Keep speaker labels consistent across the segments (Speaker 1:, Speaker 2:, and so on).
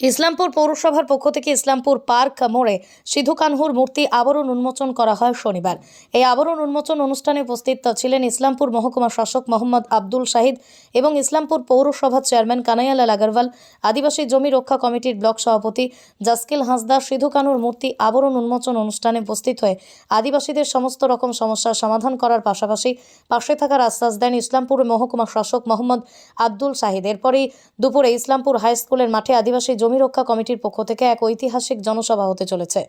Speaker 1: ইসলামপুর পৌরসভার পক্ষ থেকে ইসলামপুর পার্ক মোড়ে সিধু কানহুর মূর্তি আবরণ উন্মোচন করা হয় শনিবার। এই আবরণ উন্মোচন অনুষ্ঠানে উপস্থিত ছিলেন ইসলামপুর মহকুমা শাসক মোহাম্মদ আব্দুল শাহিদ এবং ইসলামপুর পৌরসভার চেয়ারম্যান কানাইয়ালাল আগারওয়াল, আদিবাসী জমি রক্ষা কমিটির ব্লক সভাপতি জাস্কিল হাসদা, সিধু কানুর মূর্তি আবরণ উন্মোচন অনুষ্ঠানে উপস্থিত হয়ে আদিবাসীদের সমস্ত রকম সমস্যার সমাধান করার পাশাপাশি পাশে থাকার আশ্বাস দেন ইসলামপুর মহকুমা শাসক মোহাম্মদ আব্দুল শাহিদ। এরপরই দুপুরে ইসলামপুর হাই স্কুলের মাঠে আদিবাসী জমি রক্ষা কমিটির পক্ষ থেকে এক ঐতিহাসিক জনসভা হতে চলেছে।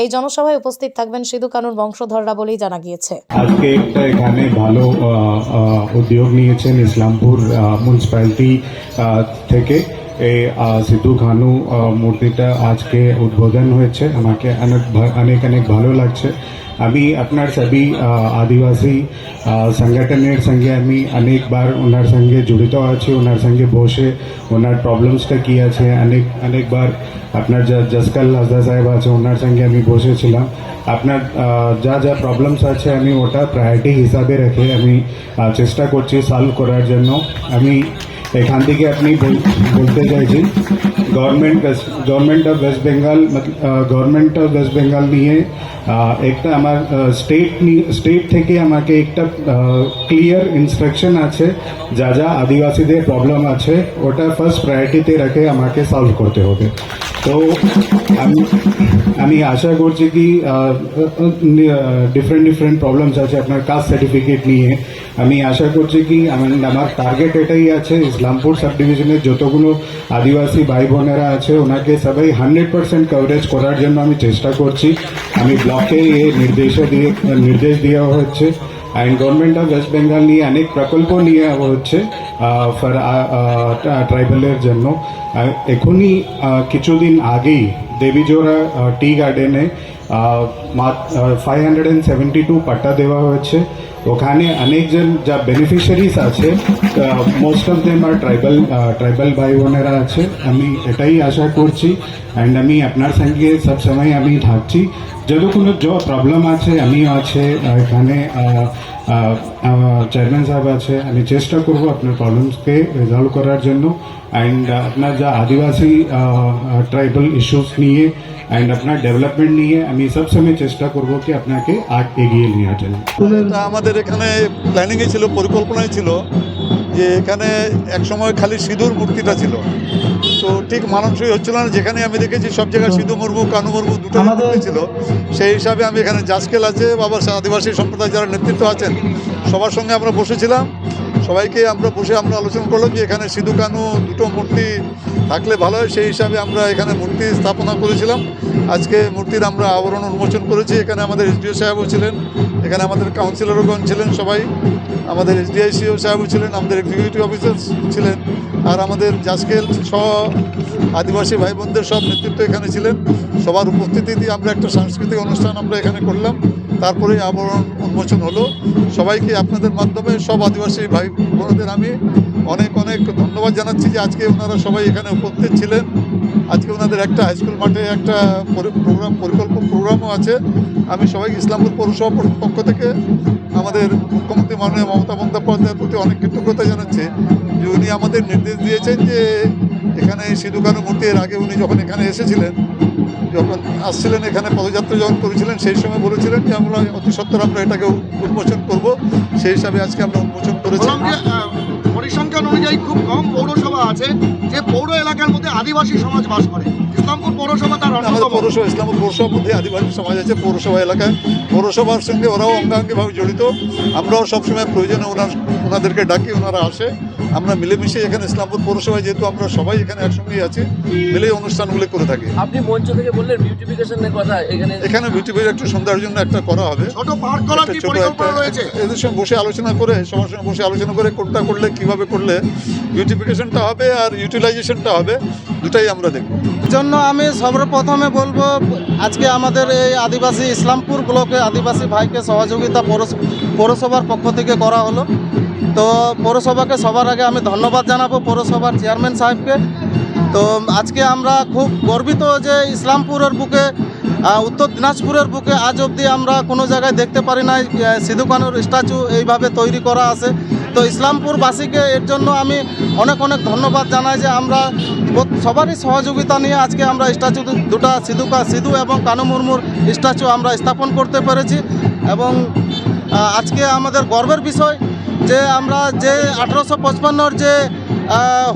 Speaker 1: এই জনসভায় উপস্থিত থাকবেন সিধু কানুর বংশধররা বলেই জানা গিয়েছে।
Speaker 2: আজকে একটা এখানে ভালো উদ্যোগ নিয়েছেন ইসলামপুর মিউনিসিপ্যালিটি থেকে। এই সিদ্ধু খানু মূর্তিটা আজকে উদ্বোধন হয়েছে। আমাকে অনেক অনেক অনেক ভালো লাগছে। আমি আপনার সবই আহ, আদিবাসী আহ, সংগঠনের সঙ্গে আমি অনেকবার ওনার সঙ্গে জড়িত আছি ওনার সঙ্গে বসে ওনার প্রবলেমসটা কি আছে অনেক অনেকবার আপনার যা জসকাল হাজদা সাহেব আছে ওনার সঙ্গে আমি বসেছিলাম আপনার আহ, যা যা প্রবলেমস আছে আমি ওটা প্রায়োরিটি হিসাবে রেখে আমি আহ, চেষ্টা করছি সলভ করার জন্য আমি এখান থেকে আপনি বল- বলতে চাইছেন government government of West Bengal government of West Bengal নিয়ে একটা আমার স্টেট স্টেট থেকে আমাকে একটা ক্লিয়ার ইনস্ট্রাকশন আছে, যা যা আদিবাসীদের প্রবলেম আছে, ওটা ফার্স্ট প্রায়োরিটিতে রেখে আমাকে সলভ করতে হবে। তো আমি আমি আশা করছি কি ডিফারেন্ট ডিফারেন্ট প্রবলেমস আছে আপনার কাস্ট সার্টিফিকেট নিয়ে। আমি আশা করছি কি, আমার টার্গেট এটাই আছে, ইসলামপুর সাব ডিভিশনের যতগুলো আদিবাসী ভাই বোনেরা আছে, ওনাকে সবাই হান্ড্রেড পার্সেন্ট কভারেজ করার জন্য আমি চেষ্টা করছি। আমি ব্লকে এ নির্দেশ দিয়ে, নির্দেশ দেওয়া হচ্ছে। And government of West Bengal নিয়ে অনেক প্রকল্প নিয়ে হচ্ছে ট্রাইবেলের জন্য। এখনই কিছুদিন আগেই দেবীজোড়া টি গার্ডেনে five hundred and seventy two পাট্টা দেওয়া হয়েছে ওখানে অনেকজন যা বেনিফিশিয়ারিজ আছে most of them are tribal tribal ভাই বোনেরা আছে আমি এটাই আশা করছি অ্যান্ড আমি আপনার সঙ্গে সব সময় আমি থাকছি যদি কোনো জ প্রবলেম আছে আমিও আছে এখানে চেয়ারম্যান সাহেব আছে আমি চেষ্টা করব আপনার প্রবলেমসকে রেজলভ করার জন্য অ্যান্ড আপনার যা আদিবাসী ট্রাইবাল ইস্যুস নিয়ে অ্যান্ড আপনার ডেভেলপমেন্ট নিয়ে আমি সবসময় চেষ্টা করব কি আপনাকে আগ এগিয়ে নিয়ে জন্য
Speaker 3: তা আমাদের এখানে প্ল্যানিংয়ে ছিল পরিকল্পনায় ছিল যে এখানে একসময় খালি সিঁদুর মূর্তিটা ছিল। তো ঠিক মানানসই হচ্ছিল না যেখানে আমি দেখেছি সব জায়গায় সিধু মুর্মু কানু মুর্মু দুটো মূর্তি ছিল। সেই হিসাবে আমি এখানে জাসকেল আছে বাবা আদিবাসী সম্প্রদায় যারা নেতৃত্ব আছেন সবার সঙ্গে আমরা বসেছিলাম। সবাইকে আমরা বসে আমরা আলোচনা করলাম যে এখানে সিধু কানু দুটো মূর্তি থাকলে ভালো হয়, সেই হিসাবে আমরা এখানে মূর্তি স্থাপনা করেছিলাম। আজকে মূর্তির আমরা আবরণ উন্মোচন করেছি। এখানে আমাদের এসডিও সাহেবও ছিলেন, এখানে আমাদের কাউন্সিলরগণ ছিলেন সবাই, আমাদের এসডিআইসিও সাহেবও ছিলেন, আমাদের এক্সিকিউটিভ অফিসার ছিলেন, আর আমাদের জাসকেল সহ আদিবাসী ভাই বোনদের সব নেতৃত্ব এখানে ছিলেন। সবার উপস্থিতিতে আমরা একটা সাংস্কৃতিক অনুষ্ঠান আমরা এখানে করলাম। তারপরে আবরণ উন্মোচন হলো। সবাইকে আপনাদের মাধ্যমে, সব আদিবাসী ভাই বোনদের আমি অনেক অনেক ধন্যবাদ জানাচ্ছি যে আজকে ওনারা সবাই এখানে উপস্থিত ছিলেন। আজকে ওনাদের একটা হাই স্কুল মাঠে একটা পরি- প্রোগ্রাম পরিকল্পন প্রোগ্রামও আছে। আমি সবাইকে ইসলামপুর পৌরসভার পক্ষ থেকে আমাদের মুখ্যমন্ত্রী মাননীয় মমতা বন্দ্যোপাধ্যায়ের প্রতি অনেক কৃতজ্ঞতা জানাচ্ছি যে উনি আমাদের নির্দেশ দিয়েছেন যে এখানে সিধু কানু মূর্তি এর আগে উনি যখন এখানে এসেছিলেন যখন আসছিলেন এখানে পদযাত্রা যখন করেছিলেন সেই সময় বলেছিলেন যে আমরা অতি সত্তর আমরা এটাকে উন্মোচন করব। সেই হিসাবে আজকে আমরা উন্মোচন করেছি।
Speaker 4: পরিসংখ্যান অনুযায়ী খুব কম পৌরসভা আছে যে পৌর এলাকার মধ্যে আদিবাসী সমাজ বাস করে। ইসলামপুর পৌরসভা তার
Speaker 3: আমাদের পৌরসভা ইসলামপুর পৌরসভার মধ্যে আদিবাসী সমাজ আছে পৌরসভা এলাকায়। পৌরসভার সঙ্গে ওরাও অঙ্গাঙ্গিভাবে জড়িত। আমরাও সবসময় প্রয়োজনে ওনার ওনাদেরকে ডাকি ওনারা আসে। আমরা মিলেমিশে এখানে ইসলামপুর পৌরসভায় যেহেতু আমরা সবাই এখানে একসঙ্গেই আছি মিলেই অনুষ্ঠানগুলি করে থাকি।
Speaker 5: আপনি মঞ্চ থেকে বললেন বিউটিফিকেশনের কথা এখানে
Speaker 3: এখানে বিউটি পার্ক একটু সন্ধ্যার জন্য একটা করা হবে।
Speaker 4: ছোট পার্ক করার কি পরিকল্পনা রয়েছে?
Speaker 3: এদের সঙ্গে বসে আলোচনা করে সবার সঙ্গে বসে আলোচনা করে কোনটা করলে কীভাবে করলে বিউটিফিকেশনটা হবে আর ইউটিলাইজেশনটা হবে দুটাই আমরা দেখব।
Speaker 6: জন্য আমি সর্বপ্রথমে বলব আজকে আমাদের এই আদিবাসী ইসলামপুর ব্লকে আদিবাসী ভাইকে সহযোগিতা পৌরসভার পক্ষ থেকে করা হলো। তো পৌরসভাকে সবার আগে আমি ধন্যবাদ জানাব পৌরসভার চেয়ারম্যান সাহেবকে। তো আজকে আমরা খুব গর্বিত যে ইসলামপুরের বুকে উত্তর দিনাজপুরের বুকে আজ অবধি আমরা কোনো জায়গায় দেখতে পারি না সিধু কানুর স্ট্যাচু এইভাবে তৈরি করা আছে। তো ইসলামপুরবাসীকে এর জন্য আমি অনেক অনেক ধন্যবাদ জানাই যে আমরা সবারই সহযোগিতা নিয়ে আজকে আমরা স্ট্যাচু দুটা সিধু সিধু এবং কানু মুর্মুর স্ট্যাচু আমরা স্থাপন করতে পেরেছি। এবং আজকে আমাদের গর্বের বিষয় যে আমরা যে আঠারোশো পঁচপান্নর যে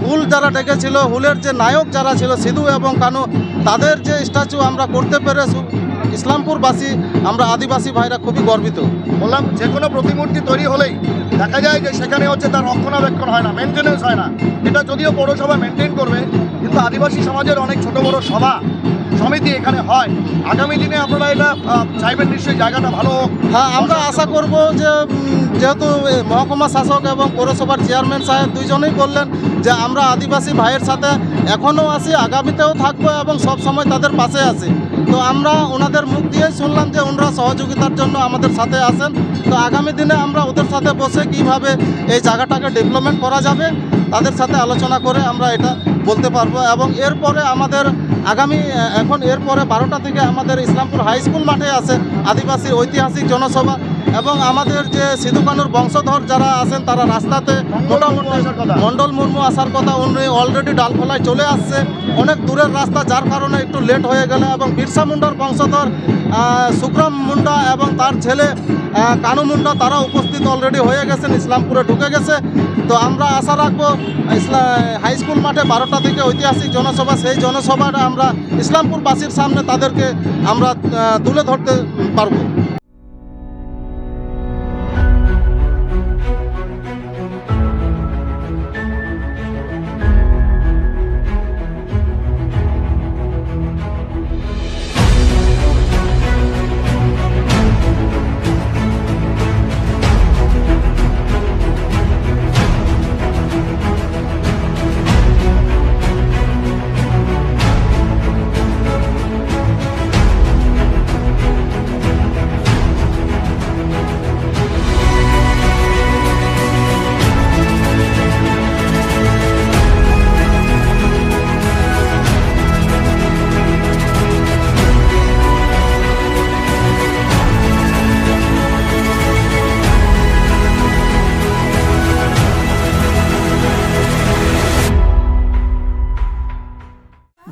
Speaker 6: হুল যারা ডেকেছিল, হুলের যে নায়ক যারা ছিল, সিধু এবং কানু, তাদের যে স্ট্যাচু আমরা করতে পেরে ইসলামপুরবাসী, আমরা আদিবাসী ভাইরা খুবই গর্বিত।
Speaker 4: বললাম, যে কোনো প্রতিমূর্তি তৈরি হলেই দেখা যায় যে সেখানে হচ্ছে তার রক্ষণাবেক্ষণ হয় না মেনটেনেন্স হয় না। এটা যদিও পৌরসভা মেনটেন করবে, কিন্তু আদিবাসী সমাজের অনেক ছোট বড় সভা সমিতি এখানে হয়। আগামী দিনে আপনারা এটা চাইবেন নিশ্চয়ই জায়গাটা ভালো হোক।
Speaker 6: হ্যাঁ আমরা আশা করব যে যেহেতু মহকুমা শাসক এবং পৌরসভার চেয়ারম্যান সাহেব দুইজনেই বললেন যে, আমরা আদিবাসী ভাইয়ের সাথে এখনও আছি, আগামীতেও থাকব এবং সব সময় তাদের পাশে আছি। তো আমরা ওনাদের মুখ দিয়ে শুনলাম যে, ওনারা সহযোগিতার জন্য আমাদের সাথে আসেন তো আগামী দিনে আমরা ওদের সাথে বসে কীভাবে এই জায়গাটাকে ডেভেলপমেন্ট করা যাবে, তাদের সাথে আলোচনা করে আমরা এটা বলতে পারব। এবং এরপরে আমাদের আগামী এখন এরপরে বারোটা থেকে আমাদের ইসলামপুর হাই স্কুল মাঠে আছে আদিবাসী ঐতিহাসিক জনসভা। এবং আমাদের যে সিধু কানুর বংশধর যারা আছেন তারা রাস্তাতে মোটামুটি। মণ্ডল মুর্মু আসার কথা উনি অলরেডি ডালখোলায় চলে আসছে। অনেক দূরের রাস্তা যার কারণে একটু লেট হয়ে গেল এবং বিরসা মুন্ডার বংশধর সুক্রম মুন্ডা এবং তার ছেলে কানু মুন্ডা তারা উপস্থিত অলরেডি হয়ে গেছেন ইসলামপুরে ঢুকে গেছে। তো আমরা আশা রাখব ইসলা হাই স্কুল মাঠে বারোটা থেকে ঐতিহাসিক জনসভা সেই জনসভাটা আমরা ইসলামপুরবাসীর সামনে তাদেরকে আমরা তুলে ধরতে পারব।